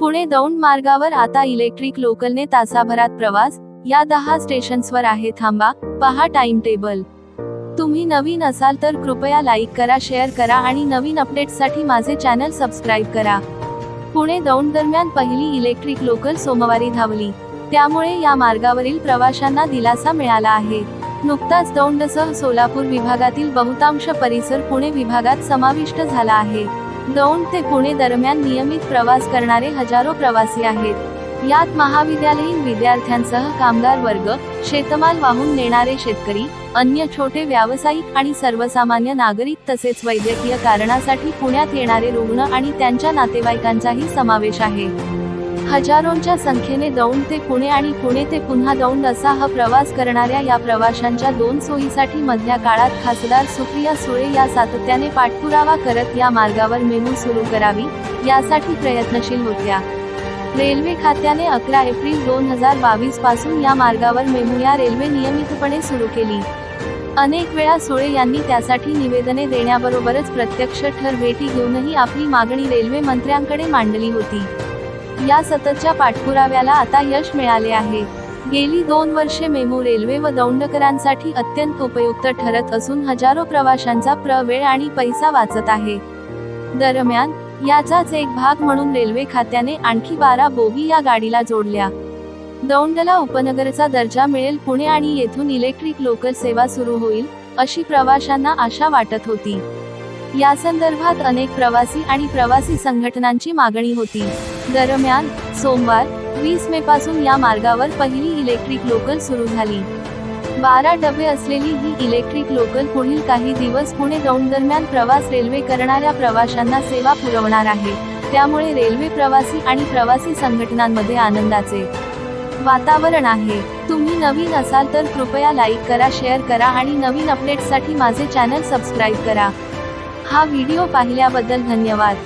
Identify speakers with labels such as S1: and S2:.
S1: पुणे दौंड मार्गावर आता इलेक्ट्रिक लोकलने तासाभरात प्रवास या दहा स्टेशन्सवर आहे थांबा पहा टाइम टेबल तुम्ही नवीन असाल तर कृपया लाईक करा शेअर करा आणि नवीन अपडेट्ससाठी माझे चॅनल सबस्क्राईब करा. पुणे दौंड दरम्यान पहिली इलेक्ट्रिक लोकल सोमवारी धावली. त्यामुळे या मार्गावरील प्रवाशांना दिलासा मिळाला आहे. नुकताच दौंडसह सोलापूर विभागातील बहुतांश परिसर पुणे विभागात समाविष्ट झाला आहे. दौंड ते पुणे दरम्यान नियमित प्रवास करणारे हजारो प्रवासी आहेत. यात महाविद्यालयीन विद्यार्थ्यांसह कामगार वर्ग शेतमाल वाहून नेणारे शेतकरी अन्य छोटे व्यावसायिक आणि सर्वसामान्य नागरिक तसेच वैद्यकीय कारणासाठी पुण्यात येणारे रुग्ण आणि त्यांच्या नातेवाईकांचाही समावेश आहे. हजारोंच्या संख्येने दौंड ते पुणे आणि पुणे ते पुन्हा दौंड असा हा प्रवास करणाऱ्या या प्रवाशांच्या दोन सोयीसाठी मधल्या काळात खासदार सुप्रिया सुळे या सातत्याने पाठपुरावा करत या मार्गावर मेमू सुरू करावी यासाठी प्रयत्नशील होत्या. रेल्वे खात्याने अकरा एप्रिल दोन हजार बावीसपासून या मार्गावर मेमू या रेल्वे नियमितपणे सुरू केली. अनेक वेळा सुळे यांनी त्यासाठी निवेदने देण्याबरोबरच प्रत्यक्ष ठर भेटी घेऊनही आपली मागणी रेल्वे मंत्र्यांकडे मांडली होती. या सततच्या पाठपुराव्याला आता यश मिळाले आहे. गेली दोन वर्षे मेमू रेल्वे व दौंडकरांसाठी अत्यंत उपयुक्त ठरत असून हजारो प्रवाशांचा प्रवेळ आणि पैसा वाचत आहे. दरम्यान याचाच एक भाग म्हणून रेल्वे खात्याने आणखी बारा बोगी या गाडीला जोडल्या. दौंडला उपनगरचा दर्जा मिळेल पुणे आणि येथून इलेक्ट्रिक लोकल सेवा सुरू होईल अशी प्रवाशांना आशा वाटत होती. या संदर्भात अनेक प्रवासी आणि प्रवासी संघटनांची मागणी होती. दरम्यान सोमवार वीस मे पासून या मार्गावर पहिली इलेक्ट्रिक लोकल सुरू झाली. बारा डबे असलेली ही इलेक्ट्रिक लोकल पुढील काही दिवस पुणे दौंड दरम्यान प्रवास रेल्वे करणाऱ्या प्रवाशांना सेवा पुरवणार आहे. त्यामुळे रेल्वे प्रवासी आणि प्रवासी संघटनांमध्ये आनंदाचे वातावरण आहे. तुम्ही नवीन असाल तर कृपया लाईक करा शेअर करा आणि नवीन अपडेट्ससाठी माझे चॅनल सबस्क्राईब करा. हा व्हिडिओ पाहिल्याबद्दल धन्यवाद.